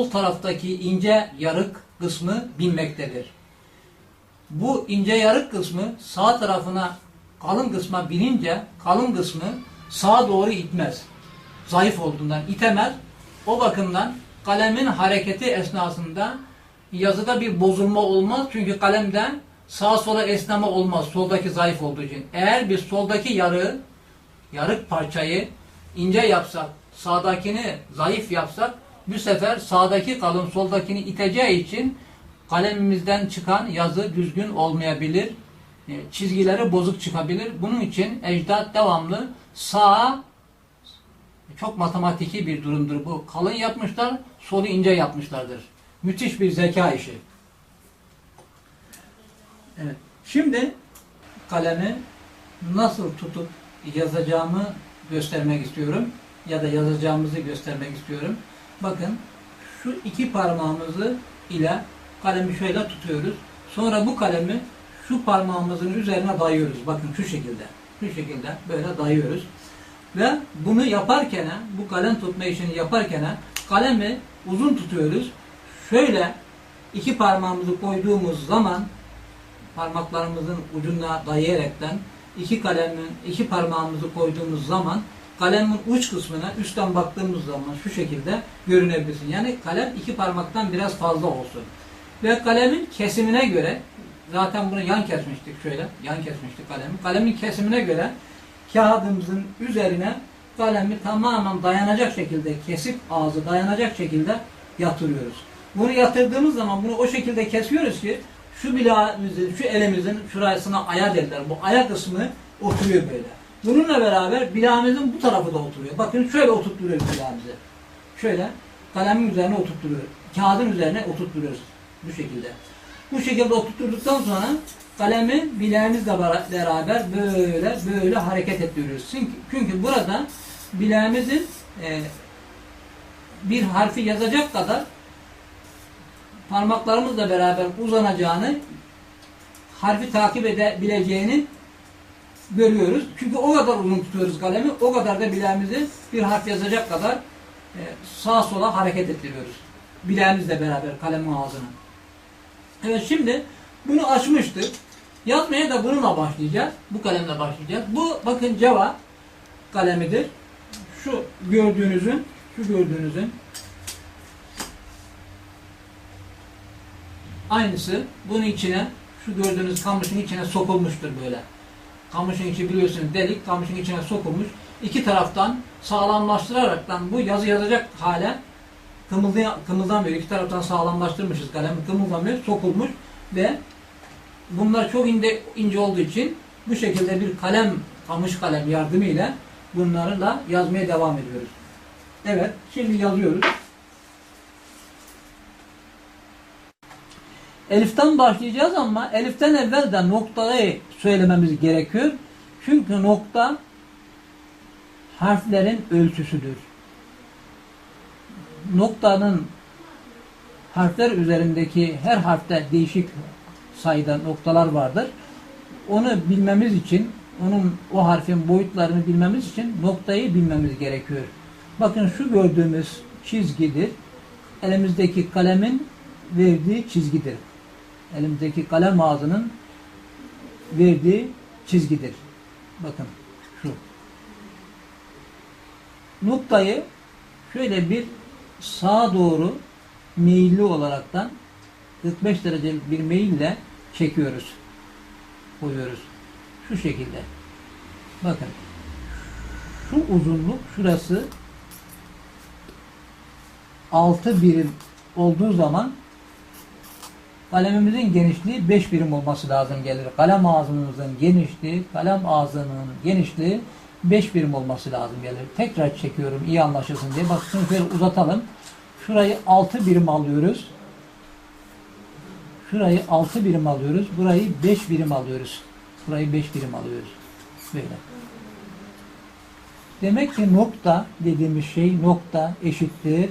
sol taraftaki ince yarık kısmı binmektedir. Bu ince yarık kısmı sağ tarafına kalın kısma binince kalın kısmı sağa doğru itmez. Zayıf olduğundan itemez. O bakımdan kalemin hareketi esnasında yazıda bir bozulma olmaz. Çünkü kalemden sağa sola esneme olmaz. Soldaki zayıf olduğu için. Eğer biz soldaki yarığı, yarık parçayı ince yapsak, sağdakini zayıf yapsak bu sefer sağdaki kalın soldakini iteceği için kalemimizden çıkan yazı düzgün olmayabilir. E, Çizgileri bozuk çıkabilir. Bunun için ecdat devamlı sağa çok matematiki bir durumdur bu. Kalın yapmışlar, solu ince yapmışlardır. Müthiş bir zeka işi. Evet. Şimdi kalemi nasıl tutup yazacağımı göstermek istiyorum. Ya da yazacağımızı göstermek istiyorum. Bakın şu iki parmağımızı ile kalemi şöyle tutuyoruz. Sonra bu kalemi şu parmağımızın üzerine dayıyoruz. Bakın şu şekilde. Şu şekilde böyle dayıyoruz. Ve bunu yaparken, bu kalem tutma işini yaparken kalemi uzun tutuyoruz. Şöyle iki parmağımızı koyduğumuz zaman parmaklarımızın ucuna dayayaraktan iki kalemin iki parmağımızı koyduğumuz zaman kalemin uç kısmına üstten baktığımız zaman şu şekilde görünebilirsin. Yani kalem iki parmaktan biraz fazla olsun. Ve kalemin kesimine göre zaten bunu yan kesmiştik şöyle. Yan kesmiştik kalemi. Kalemin kesimine göre kağıdımızın üzerine kalemi tamamen dayanacak şekilde kesip ağzı dayanacak şekilde yatırıyoruz. Bunu yatırdığımız zaman bunu o şekilde kesiyoruz ki şu bileğimizin, şu elimizin şurasına aya derler. Bu aya kısmı oturuyor böyle. Bununla beraber bileğimizin bu tarafı da oturuyor. Bakın şöyle oturtturuyoruz bileğimizi. Şöyle kalemin üzerine oturtturuyoruz. Kağıdın üzerine oturtturuyoruz. Bu şekilde. Bu şekilde oturtturduktan sonra kalemi bileğimizle beraber böyle böyle hareket ettiriyoruz. Çünkü, çünkü burada bileğimizin e, bir harfi yazacak kadar parmaklarımızla beraber uzanacağını harfi takip edebileceğini görüyoruz. Çünkü o kadar uzun tutuyoruz kalemi, o kadar da bileğimizi bir harf yazacak kadar e, sağa sola hareket ettiriyoruz. Bileğimizle beraber kalemin ağzını. Evet şimdi bunu açmıştık. Yazmaya da bununla başlayacağız. Bu kalemle başlayacağız. Bu bakın Java kalemidir. Şu gördüğünüzün, şu gördüğünüzün aynısı bunun içine şu gördüğünüz kamışın içine sokulmuştur böyle. Kamışın içi biliyorsunuz delik, kamışın içine sokulmuş. İki taraftan sağlamlaştıraraktan bu yazı yazacak hale kımıldaya, kımıldamıyor. İki taraftan sağlamlaştırmışız kalemi. Kımıldamıyor, sokulmuş ve bunlar çok ince, ince olduğu için bu şekilde bir kalem, kamış kalem yardımıyla bunlarla yazmaya devam ediyoruz. Evet, şimdi yazıyoruz. Elif'ten başlayacağız ama Elif'ten evvel de noktayı söylememiz gerekiyor. Çünkü nokta harflerin ölçüsüdür. Noktanın harfler üzerindeki her harfte değişik sayıda noktalar vardır. Onu bilmemiz için, onun o harfin boyutlarını bilmemiz için noktayı bilmemiz gerekiyor. Bakın şu gördüğümüz çizgidir. Elimizdeki kalemin verdiği çizgidir. Elimizdeki kalem ağzının verdiği çizgidir. Bakın şu. Noktayı şöyle bir sağa doğru meyilli olaraktan 45 derecelik bir meyille çekiyoruz. Koyuyoruz. Şu şekilde. Bakın. Şu uzunluk şurası 6 birim olduğu zaman kalemimizin genişliği 5 birim olması lazım gelir. Kalem ağzımızın genişliği, kalem ağzının genişliği 5 birim olması lazım gelir. Tekrar çekiyorum iyi anlaşılsın diye. Bak şunu şöyle uzatalım. Şurayı 6 birim alıyoruz. Şurayı 6 birim alıyoruz. Burayı 5 birim alıyoruz. Burayı 5 birim alıyoruz. Böyle. Demek ki nokta dediğimiz şey nokta eşittir.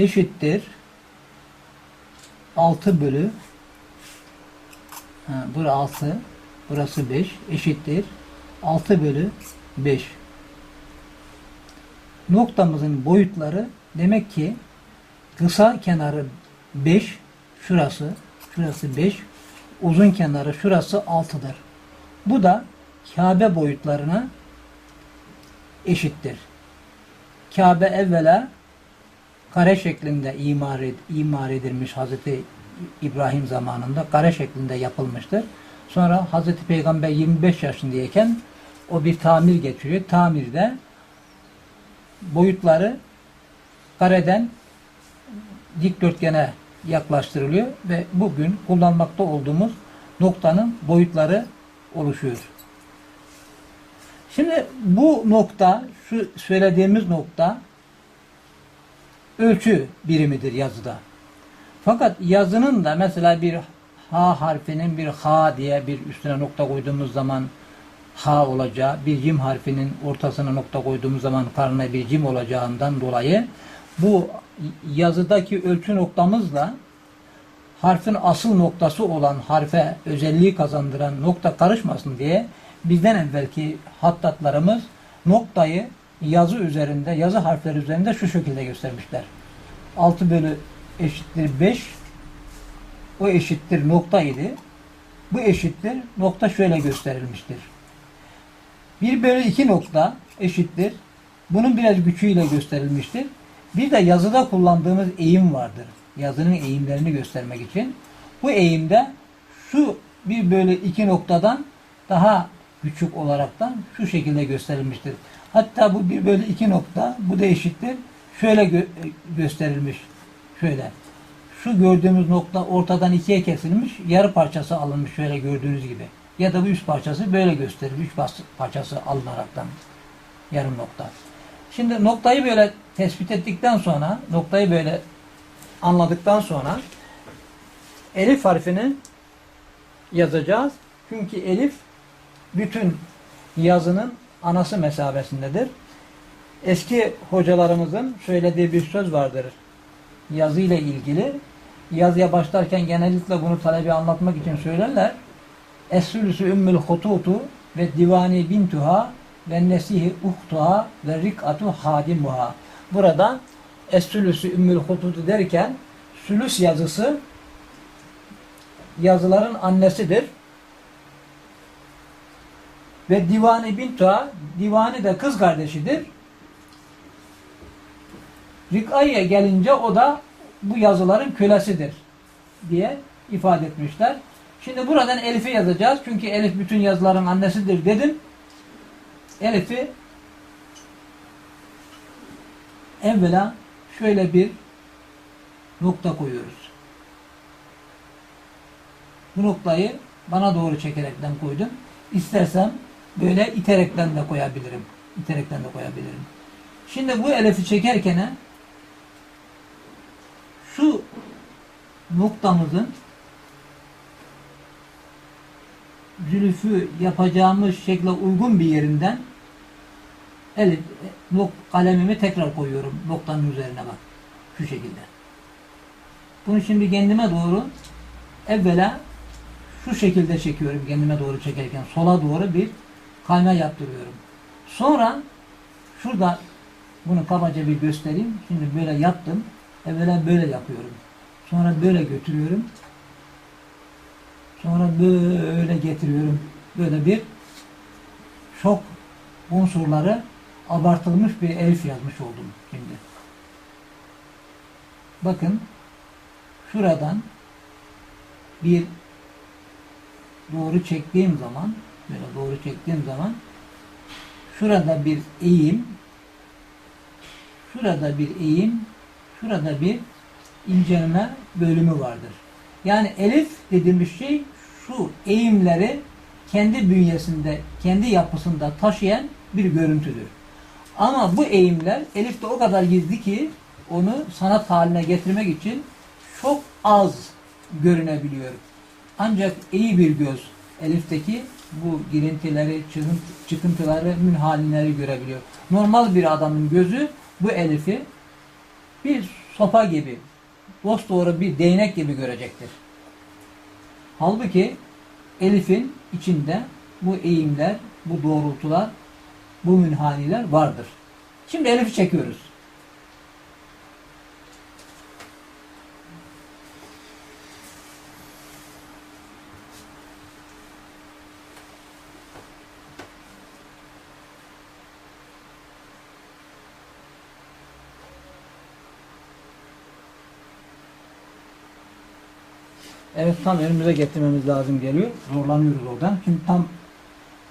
Eşittir. 6 bölü ha, burası 6 burası 5 eşittir 6 bölü 5 noktamızın boyutları demek ki kısa kenarı 5, şurası, şurası 5, uzun kenarı şurası 6'dır. Bu da Kabe boyutlarına eşittir. Kabe evvela kare şeklinde imar, ed- imar edilmiş Hazreti İbrahim zamanında kare şeklinde yapılmıştır. Sonra Hazreti Peygamber 25 yaşındayken o bir tamir geçiriyor. Tamirde boyutları kareden dikdörtgene yaklaştırılıyor ve bugün kullanmakta olduğumuz noktanın boyutları oluşuyor. Şimdi bu nokta, şu söylediğimiz nokta ölçü birimidir yazıda. Fakat yazının da mesela bir ha harfinin bir ha diye bir üstüne nokta koyduğumuz zaman ha olacağı, bir cim harfinin ortasına nokta koyduğumuz zaman karnına bir cim olacağından dolayı bu yazıdaki ölçü noktamızla harfin asıl noktası olan harfe özelliği kazandıran nokta karışmasın diye bizden evvelki hattatlarımız noktayı yazı üzerinde, yazı harfleri üzerinde şu şekilde göstermişler. 6 bölü eşittir 5 o eşittir nokta idi. Bu eşittir nokta şöyle gösterilmiştir. 1 bölü 2 nokta eşittir. Bunun biraz küçüğüyle gösterilmiştir. Bir de yazıda kullandığımız eğim vardır. Yazının eğimlerini göstermek için. Bu eğimde şu 1 bölü 2 noktadan daha küçük olaraktan şu şekilde gösterilmiştir. Hatta bu 1 bölü 2 nokta bu da eşittir. Şöyle gö- gösterilmiş. Şöyle. Şu gördüğümüz nokta ortadan ikiye kesilmiş. Yarı parçası alınmış şöyle gördüğünüz gibi. Ya da bu üst parçası böyle gösterilmiş. Bas- parçası alınaraktan. Yarım nokta. Şimdi noktayı böyle tespit ettikten sonra, noktayı böyle anladıktan sonra elif harfini yazacağız. Çünkü elif bütün yazının anası mesabesindedir. Eski hocalarımızın söylediği bir söz vardır. Yazı ile ilgili. Yazıya başlarken genellikle bunu talebi anlatmak için söylerler. Es-sülüsü ümmül hututu ve divani bintuha ve nesihi uhtuha ve rik'atu hadimuha. Burada es-sülüsü ümmül hututu derken sülüs yazısı yazıların annesidir. Ve divani bintuha divani de kız kardeşidir. Rikaiye gelince o da bu yazıların kölesidir diye ifade etmişler. Şimdi buradan Elif'i yazacağız. Çünkü Elif bütün yazıların annesidir dedim. Elif'i evvela şöyle bir nokta koyuyoruz. Bu noktayı bana doğru çekerekten koydum. İstersem böyle iterekten de koyabilirim. İterekten de koyabilirim. Şimdi bu elifi çekerken şu noktamızın zülüfü yapacağımız şekle uygun bir yerinden elif nok kalemimi tekrar koyuyorum noktanın üzerine bak. Şu şekilde. Bunu şimdi kendime doğru evvela şu şekilde çekiyorum kendime doğru çekerken sola doğru bir kayma yaptırıyorum. Sonra şurada bunu kabaca bir göstereyim. Şimdi böyle yaptım. Evvela böyle yapıyorum. Sonra böyle götürüyorum. Sonra böyle getiriyorum. Böyle bir çok unsurları abartılmış bir elif yazmış oldum şimdi. Bakın şuradan bir doğru çektiğim zaman böyle doğru çektiğim zaman şurada bir eğim şurada bir eğim şurada bir incelme bölümü vardır. Yani elif dediğimiz şey şu eğimleri kendi bünyesinde, kendi yapısında taşıyan bir görüntüdür. Ama bu eğimler elifte o kadar gizli ki onu sanat haline getirmek için çok az görünebiliyor. Ancak iyi bir göz elifteki bu girintileri, çıkınt- çıkıntıları, münhalinleri görebiliyor. Normal bir adamın gözü bu elifi bir sopa gibi, dosdoğru bir değnek gibi görecektir. Halbuki elifin içinde bu eğimler, bu doğrultular, bu münhaniler vardır. Şimdi Elif'i çekiyoruz. Evet tam önümüze getirmemiz lazım geliyor. Zorlanıyoruz oradan. Şimdi tam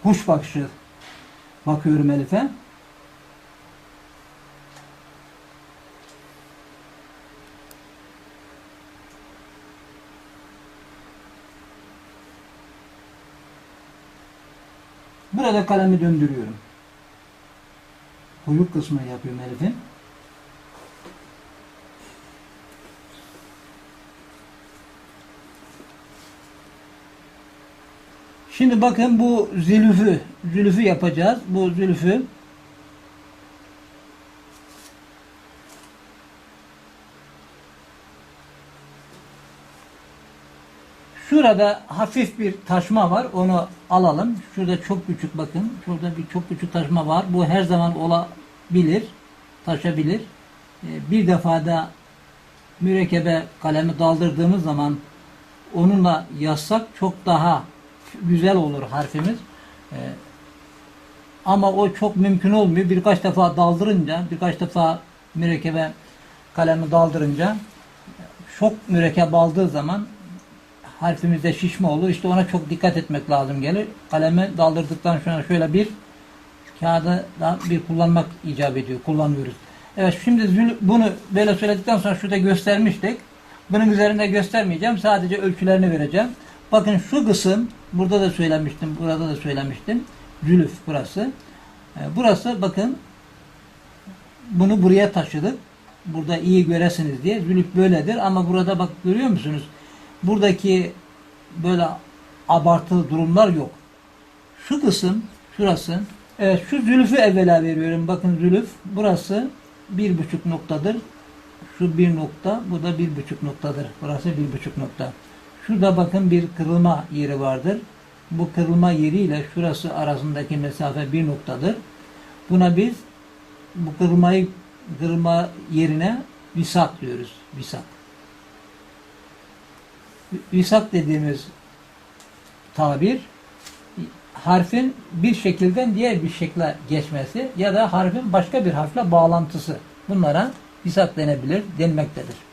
kuş bakışı bakıyorum Elif'e. Burada kalemi döndürüyorum. Kuyruk kısmını yapıyorum Elif'in. Şimdi bakın bu zülfü, zülfü yapacağız. Bu zülfü Şurada hafif bir taşma var. Onu alalım. Şurada çok küçük bakın. Şurada bir çok küçük taşma var. Bu her zaman olabilir. Taşabilir. Ee, Bir defada mürekkebe kalemi daldırdığımız zaman onunla yazsak çok daha güzel olur harfimiz. Ee, ama o çok mümkün olmuyor. Birkaç defa daldırınca, birkaç defa mürekkebe kalemi daldırınca çok mürekkep aldığı zaman harfimizde şişme olur. İşte ona çok dikkat etmek lazım gelir. Kalemi daldırdıktan sonra şöyle bir kağıdı da bir kullanmak icap ediyor. Kullanıyoruz. Evet şimdi bunu böyle söyledikten sonra şurada göstermiştik. Bunun üzerinde göstermeyeceğim. Sadece ölçülerini vereceğim. Bakın şu kısım burada da söylemiştim. Burada da söylemiştim. Zülüf burası. Ee, Burası bakın bunu buraya taşıdık. Burada iyi göresiniz diye. Zülüf böyledir ama burada bak görüyor musunuz? Buradaki böyle abartılı durumlar yok. Şu kısım şurası. Evet şu zülfü evvela veriyorum. Bakın zülüf burası bir buçuk noktadır. Şu bir nokta, bu da bir buçuk noktadır. Burası bir buçuk nokta. Şurada bakın bir kırılma yeri vardır. Bu kırılma yeriyle şurası arasındaki mesafe bir noktadır. Buna biz bu kırılmayı kırılma yerine visak diyoruz. Visak. Visak dediğimiz tabir harfin bir şekilden diğer bir şekle geçmesi ya da harfin başka bir harfle bağlantısı. Bunlara visak denebilir, denmektedir.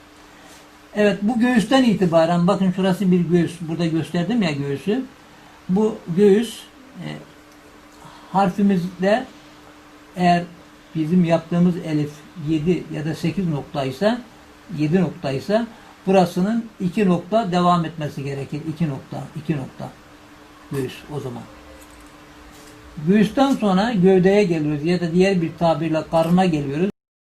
Evet bu göğüsten itibaren bakın şurası bir göğüs. Burada gösterdim ya göğüsü. Bu göğüs e, harfimizde eğer bizim yaptığımız elif 7 ya da 8 noktaysa 7 noktaysa burasının 2 nokta devam etmesi gerekir. 2 nokta, 2 nokta göğüs o zaman. Göğüsten sonra gövdeye geliyoruz ya da diğer bir tabirle karına geliyoruz.